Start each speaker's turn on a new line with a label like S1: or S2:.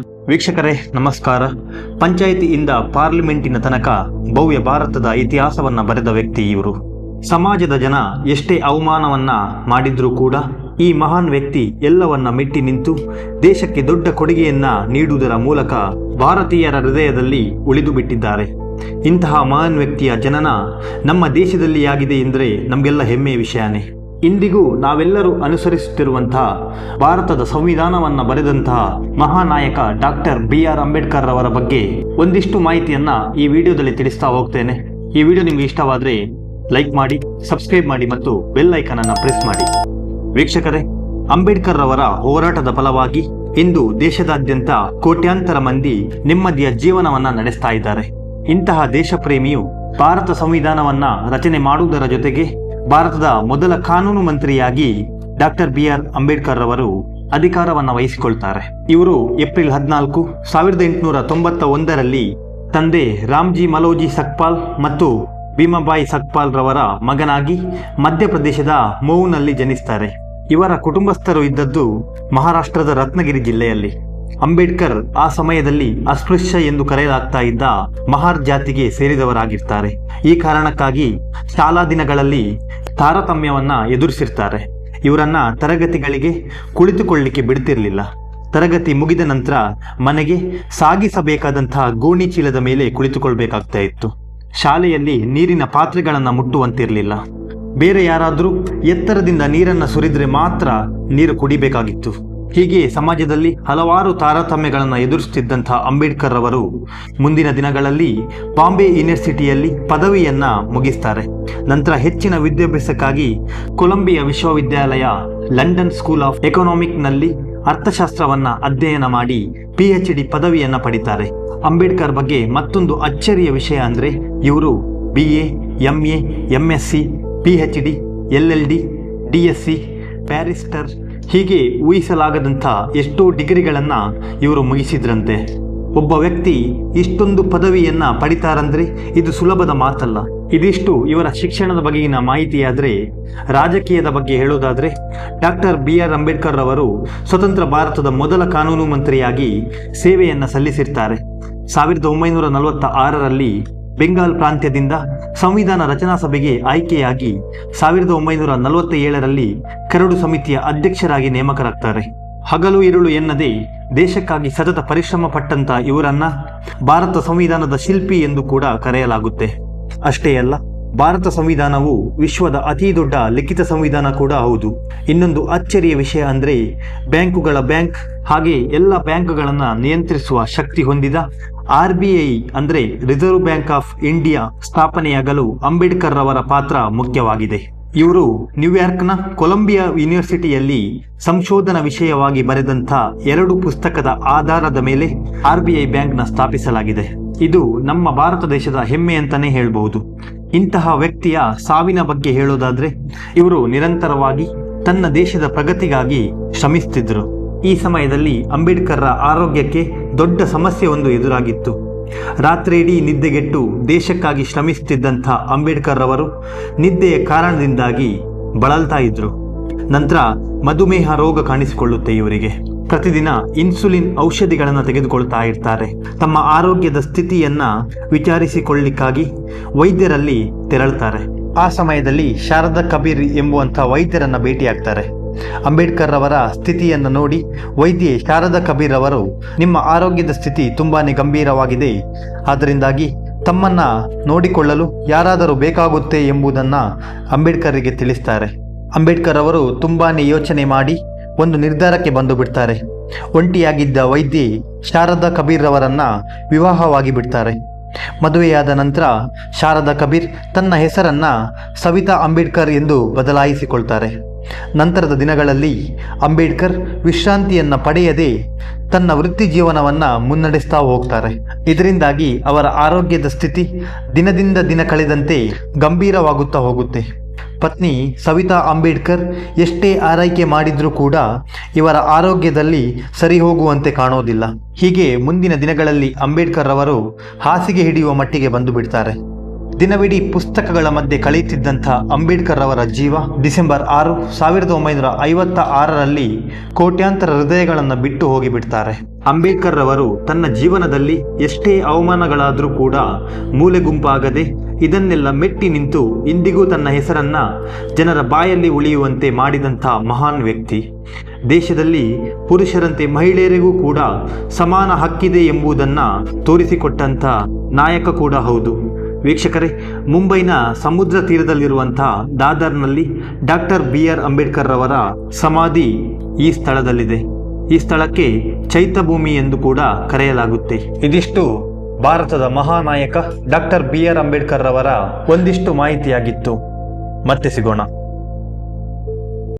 S1: ವೀಕ್ಷಕರೇ, ನಮಸ್ಕಾರ. ಪಂಚಾಯಿತಿಯಿಂದ ಪಾರ್ಲಿಮೆಂಟಿನ ತನಕ ಭವ್ಯ ಭಾರತದ ಇತಿಹಾಸವನ್ನ ಬರೆದ ವ್ಯಕ್ತಿ ಇವರು. ಸಮಾಜದ ಜನ ಎಷ್ಟೇ ಅವಮಾನವನ್ನ ಮಾಡಿದ್ರೂ ಕೂಡ ಈ ಮಹಾನ್ ವ್ಯಕ್ತಿ ಎಲ್ಲವನ್ನ ಮೆಟ್ಟಿ ನಿಂತು ದೇಶಕ್ಕೆ ದೊಡ್ಡ ಕೊಡುಗೆಯನ್ನ ನೀಡುವುದರ ಮೂಲಕ ಭಾರತೀಯರ ಹೃದಯದಲ್ಲಿ ಉಳಿದು ಬಿಟ್ಟಿದ್ದಾರೆ. ಇಂತಹ ಮಹಾನ್ ವ್ಯಕ್ತಿಯ ಜನನ ನಮ್ಮ ದೇಶದಲ್ಲಿ ಆಗಿದೆ ಎಂದರೆ ನಮಗೆಲ್ಲ ಹೆಮ್ಮೆಯ ವಿಷಯನೇ. ಇಂದಿಗೂ ನಾವೆಲ್ಲರೂ ಅನುಸರಿಸುತ್ತಿರುವಂತಹ ಭಾರತದ ಸಂವಿಧಾನವನ್ನ ಬರೆದಂತಹ ಮಹಾನಾಯಕ ಡಾಕ್ಟರ್ ಬಿ ಆರ್ ಅಂಬೇಡ್ಕರ್ ಅವರ ಬಗ್ಗೆ ಒಂದಿಷ್ಟು ಮಾಹಿತಿಯನ್ನ ಈ ವಿಡಿಯೋದಲ್ಲಿ ತಿಳಿಸ್ತಾ ಹೋಗ್ತೇನೆ. ಈ ವಿಡಿಯೋ ನಿಮ್ಗೆ ಇಷ್ಟವಾದ್ರೆ ಲೈಕ್ ಮಾಡಿ, ಸಬ್ಸ್ಕ್ರೈಬ್ ಮಾಡಿ ಮತ್ತು ಬೆಲ್ ಐಕನ್ ಅನ್ನು ಪ್ರೆಸ್ ಮಾಡಿ. ವೀಕ್ಷಕರೇ, ಅಂಬೇಡ್ಕರ್ ಅವರ ಹೋರಾಟದ ಫಲವಾಗಿ ಇಂದು ದೇಶದಾದ್ಯಂತ ಕೋಟ್ಯಾಂತರ ಮಂದಿ ನೆಮ್ಮದಿಯ ಜೀವನವನ್ನ ನಡೆಸ್ತಾ ಇದ್ದಾರೆ. ಇಂತಹ ದೇಶಪ್ರೇಮಿಯು ಭಾರತ ಸಂವಿಧಾನವನ್ನ ರಚನೆ ಮಾಡುವುದರ ಜೊತೆಗೆ ಭಾರತದ ಮೊದಲ ಕಾನೂನು ಮಂತ್ರಿಯಾಗಿ ಡಾಕ್ಟರ್ ಬಿ ಆರ್ ಅಂಬೇಡ್ಕರ್ ಅವರು ಅಧಿಕಾರವನ್ನು ವಹಿಸಿಕೊಳ್ತಾರೆ. ಇವರು ಏಪ್ರಿಲ್ ಹದಿನಾಲ್ಕು, ಸಾವಿರದ ಎಂಟುನೂರ ತೊಂಬತ್ತ ಒಂದರಲ್ಲಿ ತಂದೆ ರಾಮ್ಜಿ ಮಲೋಜಿ ಸಕ್ಪಾಲ್ ಮತ್ತು ಭೀಮಾಬಾಯಿ ಸಕ್ಪಾಲ್ ರವರ ಮಗನಾಗಿ ಮಧ್ಯಪ್ರದೇಶದ ಮೌನಲ್ಲಿ ಜನಿಸ್ತಾರೆ. ಇವರ ಕುಟುಂಬಸ್ಥರು ಇದ್ದದ್ದು ಮಹಾರಾಷ್ಟ್ರದ ರತ್ನಗಿರಿ ಜಿಲ್ಲೆಯಲ್ಲಿ. ಅಂಬೇಡ್ಕರ್ ಆ ಸಮಯದಲ್ಲಿ ಅಸ್ಪೃಶ್ಯ ಎಂದು ಕರೆಯಲಾಗ್ತಾ ಇದ್ದ ಮಹಾರ್ ಜಾತಿಗೆ ಸೇರಿದವರಾಗಿರ್ತಾರೆ. ಈ ಕಾರಣಕ್ಕಾಗಿ ಶಾಲಾ ದಿನಗಳಲ್ಲಿ ತಾರತಮ್ಯವನ್ನ ಎದುರಿಸಿರ್ತಾರೆ. ಇವರನ್ನ ತರಗತಿಗಳಿಗೆ ಕುಳಿತುಕೊಳ್ಳಿಕ್ಕೆ ಬಿಡ್ತಿರ್ಲಿಲ್ಲ. ತರಗತಿ ಮುಗಿದ ನಂತರ ಮನೆಗೆ ಸಾಗಿಸಬೇಕಾದಂತಹ ಗೋಣಿ ಚೀಲದ ಮೇಲೆ ಕುಳಿತುಕೊಳ್ಬೇಕಾಗ್ತಾ ಇತ್ತು. ಶಾಲೆಯಲ್ಲಿ ನೀರಿನ ಪಾತ್ರೆಗಳನ್ನು ಮುಟ್ಟುವಂತಿರಲಿಲ್ಲ. ಬೇರೆ ಯಾರಾದರೂ ಎತ್ತರದಿಂದ ನೀರನ್ನು ಸುರಿದ್ರೆ ಮಾತ್ರ ನೀರು ಕುಡಿಬೇಕಾಗಿತ್ತು. ಹೀಗೆ ಸಮಾಜದಲ್ಲಿ ಹಲವಾರು ತಾರತಮ್ಯಗಳನ್ನು ಎದುರಿಸುತ್ತಿದ್ದಂಥ ಅಂಬೇಡ್ಕರ್ ಅವರು ಮುಂದಿನ ದಿನಗಳಲ್ಲಿ ಬಾಂಬೆ ಯೂನಿವರ್ಸಿಟಿಯಲ್ಲಿ ಪದವಿಯನ್ನ ಮುಗಿಸ್ತಾರೆ. ನಂತರ ಹೆಚ್ಚಿನ ವಿದ್ಯಾಭ್ಯಾಸಕ್ಕಾಗಿ ಕೊಲಂಬಿಯಾ ವಿಶ್ವವಿದ್ಯಾಲಯ ಲಂಡನ್ ಸ್ಕೂಲ್ ಆಫ್ ಎಕನಾಮಿಕ್ನಲ್ಲಿ ಅರ್ಥಶಾಸ್ತ್ರವನ್ನ ಅಧ್ಯಯನ ಮಾಡಿ ಪಿ ಎಚ್ ಡಿ ಪದವಿಯನ್ನ ಪಡಿತಾರೆ. ಅಂಬೇಡ್ಕರ್ ಬಗ್ಗೆ ಮತ್ತೊಂದು ಅಚ್ಚರಿಯ ವಿಷಯ ಅಂದ್ರೆ ಇವರು B A, M A, M S C P H D L L D D S C barrister ಹೀಗೆ ಊಹಿಸಲಾಗದಂಥ ಎಷ್ಟೋ ಡಿಗ್ರಿಗಳನ್ನು ಇವರು ಮುಗಿಸಿದ್ರಂತೆ. ಒಬ್ಬ ವ್ಯಕ್ತಿ ಇಷ್ಟೊಂದು ಪದವಿಯನ್ನು ಪಡಿತಾರಂದ್ರೆ ಇದು ಸುಲಭದ ಮಾತಲ್ಲ. ಇದಿಷ್ಟು ಇವರ ಶಿಕ್ಷಣದ ಬಗೆಗಿನ ಮಾಹಿತಿಯಾದರೆ, ರಾಜಕೀಯದ ಬಗ್ಗೆ ಹೇಳೋದಾದರೆ, ಡಾಕ್ಟರ್ ಬಿ ಆರ್ ಅಂಬೇಡ್ಕರ್ ಅವರು ಸ್ವತಂತ್ರ ಭಾರತದ ಮೊದಲ ಕಾನೂನು ಮಂತ್ರಿಯಾಗಿ ಸೇವೆಯನ್ನು ಸಲ್ಲಿಸಿರ್ತಾರೆ. ಸಾವಿರದ ಒಂಬೈನೂರ ನಲವತ್ತ ಆರರಲ್ಲಿ ಬೆಂಗಾಲ್ ಪ್ರಾಂತ್ಯದಿಂದ ಸಂವಿಧಾನ ರಚನಾ ಸಭೆಗೆ ಆಯ್ಕೆಯಾಗಿ ಸಾವಿರದ ಒಂಬೈನೂರ ನಲವತ್ತ ಏಳರಲ್ಲಿ ಕರಡು ಸಮಿತಿಯ ಅಧ್ಯಕ್ಷರಾಗಿ ನೇಮಕರಾಗ್ತಾರೆ. ಹಗಲು ಇರುಳು ಎನ್ನದೆ ದೇಶಕ್ಕಾಗಿ ಸತತ ಪರಿಶ್ರಮ ಪಟ್ಟಂತ ಇವರನ್ನ ಭಾರತ ಸಂವಿಧಾನದ ಶಿಲ್ಪಿ ಎಂದು ಕೂಡ ಕರೆಯಲಾಗುತ್ತೆ. ಅಷ್ಟೇ ಅಲ್ಲ, ಭಾರತ ಸಂವಿಧಾನವು ವಿಶ್ವದ ಅತಿ ದೊಡ್ಡ ಲಿಖಿತ ಸಂವಿಧಾನ ಕೂಡ ಹೌದು. ಇನ್ನೊಂದು ಅಚ್ಚರಿಯ ವಿಷಯ ಅಂದ್ರೆ ಬ್ಯಾಂಕುಗಳ ಬ್ಯಾಂಕ್ ಹಾಗೆ ಎಲ್ಲ ಬ್ಯಾಂಕ್ಗಳನ್ನ ನಿಯಂತ್ರಿಸುವ ಶಕ್ತಿ ಹೊಂದಿದ ಆರ್ ಬಿ ಐ ಅಂದ್ರೆ ರಿಸರ್ವ್ ಬ್ಯಾಂಕ್ ಆಫ್ ಇಂಡಿಯಾ ಸ್ಥಾಪನೆಯಾಗಲು ಅಂಬೇಡ್ಕರ್ ರವರ ಪಾತ್ರ ಮುಖ್ಯವಾಗಿದೆ. ಇವರು ನ್ಯೂಯಾರ್ಕ್ನ ಕೊಲಂಬಿಯಾ ಯೂನಿವರ್ಸಿಟಿಯಲ್ಲಿ ಸಂಶೋಧನಾ ವಿಷಯವಾಗಿ ಬರೆದಂಥ ಎರಡು ಪುಸ್ತಕದ ಆಧಾರದ ಮೇಲೆ ಆರ್ ಬಿ ಐ ಬ್ಯಾಂಕ್ನ ಸ್ಥಾಪಿಸಲಾಗಿದೆ. ಇದು ನಮ್ಮ ಭಾರತ ದೇಶದ ಹೆಮ್ಮೆ ಅಂತಾನೆ ಹೇಳಬಹುದು. ಇಂತಹ ವ್ಯಕ್ತಿಯ ಸಾವಿನ ಬಗ್ಗೆ ಹೇಳೋದಾದ್ರೆ ಇವರು ನಿರಂತರವಾಗಿ ತನ್ನ ದೇಶದ ಪ್ರಗತಿಗಾಗಿ ಶ್ರಮಿಸುತ್ತಿದ್ದರು ಈ ಸಮಯದಲ್ಲಿ ಅಂಬೇಡ್ಕರ್ರ ಆರೋಗ್ಯಕ್ಕೆ ದೊಡ್ಡ ಸಮಸ್ಯೆ ಒಂದು ಎದುರಾಗಿತ್ತು. ರಾತ್ರಿಯಿಡೀ ನಿದ್ದೆಗೆಟ್ಟು ದೇಶಕ್ಕಾಗಿ ಶ್ರಮಿಸುತ್ತಿದ್ದಂಥ ಅಂಬೇಡ್ಕರ್ ಅವರು ನಿದ್ದೆಯ ಕಾರಣದಿಂದಾಗಿ ಬಳಲ್ತಾ ಇದ್ರು. ನಂತರ ಮಧುಮೇಹ ರೋಗ ಕಾಣಿಸಿಕೊಳ್ಳುತ್ತೆ ಇವರಿಗೆ. ಪ್ರತಿದಿನ ಇನ್ಸುಲಿನ್ ಔಷಧಿಗಳನ್ನು ತೆಗೆದುಕೊಳ್ತಾ ಇರ್ತಾರೆ. ತಮ್ಮ ಆರೋಗ್ಯದ ಸ್ಥಿತಿಯನ್ನ ವಿಚಾರಿಸಿಕೊಳ್ಳಿಕ್ಕಾಗಿ ವೈದ್ಯರಲ್ಲಿ ತೆರಳುತ್ತಾರೆ ಆ ಸಮಯದಲ್ಲಿ ಶಾರದಾ ಕಬೀರ್ ಎಂಬುವಂಥ ವೈದ್ಯರನ್ನ ಭೇಟಿಯಾಗ್ತಾರೆ. ಅಂಬೇಡ್ಕರ್ ಅವರ ಸ್ಥಿತಿಯನ್ನು ನೋಡಿ ವೈದ್ಯೆ ಶಾರದಾ ಕಬೀರ್ ಅವರು, ನಿಮ್ಮ ಆರೋಗ್ಯದ ಸ್ಥಿತಿ ತುಂಬಾನೇ ಗಂಭೀರವಾಗಿದೆ. ಆದ್ದರಿಂದಾಗಿ ತಮ್ಮನ್ನ ನೋಡಿಕೊಳ್ಳಲು ಯಾರಾದರೂ ಬೇಕಾಗುತ್ತೆ ಎಂಬುದನ್ನು ಅಂಬೇಡ್ಕರ್ಗೆ ತಿಳಿಸ್ತಾರೆ. ಅಂಬೇಡ್ಕರ್ ಅವರು ತುಂಬಾನೇ ಯೋಚನೆ ಮಾಡಿ ಒಂದು ನಿರ್ಧಾರಕ್ಕೆ ಬಂದು ಬಿಡ್ತಾರೆ. ಒಂಟಿಯಾಗಿದ್ದ ವೈದ್ಯೆ ಶಾರದಾ ಕಬೀರ್ ಅವರನ್ನ ವಿವಾಹವಾಗಿ ಬಿಡ್ತಾರೆ. ಮದುವೆಯಾದ ನಂತರ ಶಾರದಾ ಕಬೀರ್ ತನ್ನ ಹೆಸರನ್ನ ಸವಿತಾ ಅಂಬೇಡ್ಕರ್ ಎಂದು ಬದಲಾಯಿಸಿಕೊಳ್ತಾರೆ. ನಂತರದ ದಿನಗಳಲ್ಲಿ ಅಂಬೇಡ್ಕರ್ ವಿಶ್ರಾಂತಿಯನ್ನು ಪಡೆಯದೆ ತನ್ನ ವೃತ್ತಿ ಜೀವನವನ್ನು ಮುನ್ನಡೆಸ್ತಾ ಹೋಗ್ತಾರೆ. ಇದರಿಂದಾಗಿ ಅವರ ಆರೋಗ್ಯದ ಸ್ಥಿತಿ ದಿನದಿಂದ ದಿನ ಕಳೆದಂತೆ ಗಂಭೀರವಾಗುತ್ತಾ ಹೋಗುತ್ತೆ. ಪತ್ನಿ ಸವಿತಾ ಅಂಬೇಡ್ಕರ್ ಎಷ್ಟೇ ಆರೈಕೆ ಮಾಡಿದ್ರೂ ಕೂಡ ಇವರ ಆರೋಗ್ಯದಲ್ಲಿ ಸರಿ ಹೋಗುವಂತೆ ಕಾಣೋದಿಲ್ಲ. ಹೀಗೆ ಮುಂದಿನ ದಿನಗಳಲ್ಲಿ ಅಂಬೇಡ್ಕರ್ ಅವರು ಹಾಸಿಗೆ ಹಿಡಿಯುವ ಮಟ್ಟಿಗೆ ಬಂದು ಬಿಡ್ತಾರೆ. ದಿನವಿಡೀ ಪುಸ್ತಕಗಳ ಮಧ್ಯೆ ಕಳೆಯುತ್ತಿದ್ದಂಥ ಅಂಬೇಡ್ಕರ್ ಅವರ ಜೀವ ಡಿಸೆಂಬರ್ ಆರು, ಸಾವಿರದ ಒಂಬೈನೂರ ಐವತ್ತ ಆರರಲ್ಲಿ ಕೋಟ್ಯಾಂತರ ಹೃದಯಗಳನ್ನು ಬಿಟ್ಟು ಹೋಗಿಬಿಡ್ತಾರೆ. ಅಂಬೇಡ್ಕರ್ ಅವರು ತನ್ನ ಜೀವನದಲ್ಲಿ ಎಷ್ಟೇ ಅವಮಾನಗಳಾದರೂ ಕೂಡ ಮೂಲೆಗುಂಪಾಗದೆ ಇದನ್ನೆಲ್ಲ ಮೆಟ್ಟಿ ನಿಂತು ಇಂದಿಗೂ ತನ್ನ ಹೆಸರನ್ನ ಜನರ ಬಾಯಲ್ಲಿ ಉಳಿಯುವಂತೆ ಮಾಡಿದಂಥ ಮಹಾನ್ ವ್ಯಕ್ತಿ. ದೇಶದಲ್ಲಿ ಪುರುಷರಂತೆ ಮಹಿಳೆಯರಿಗೂ ಕೂಡ ಸಮಾನ ಹಕ್ಕಿದೆ ಎಂಬುದನ್ನು ತೋರಿಸಿಕೊಟ್ಟಂಥ ನಾಯಕ ಕೂಡ ಹೌದು. ವೀಕ್ಷಕರೇ, ಮುಂಬೈನ ಸಮುದ್ರ ತೀರದಲ್ಲಿರುವಂಥ ದಾದರ್ನಲ್ಲಿ ಡಾಕ್ಟರ್ ಬಿ ಆರ್ ಅಂಬೇಡ್ಕರ್ ರವರ ಸಮಾಧಿ ಈ ಸ್ಥಳದಲ್ಲಿದೆ. ಈ ಸ್ಥಳಕ್ಕೆ ಚೈತ್ಯಭೂಮಿ ಎಂದು ಕೂಡ ಕರೆಯಲಾಗುತ್ತೆ. ಇದಿಷ್ಟು ಭಾರತದ ಮಹಾನಾಯಕ ಡಾಕ್ಟರ್ ಬಿ ಆರ್ ಅಂಬೇಡ್ಕರ್ ರವರ ಒಂದಿಷ್ಟು ಮಾಹಿತಿಯಾಗಿತ್ತು. ಮತ್ತೆ ಸಿಗೋಣ.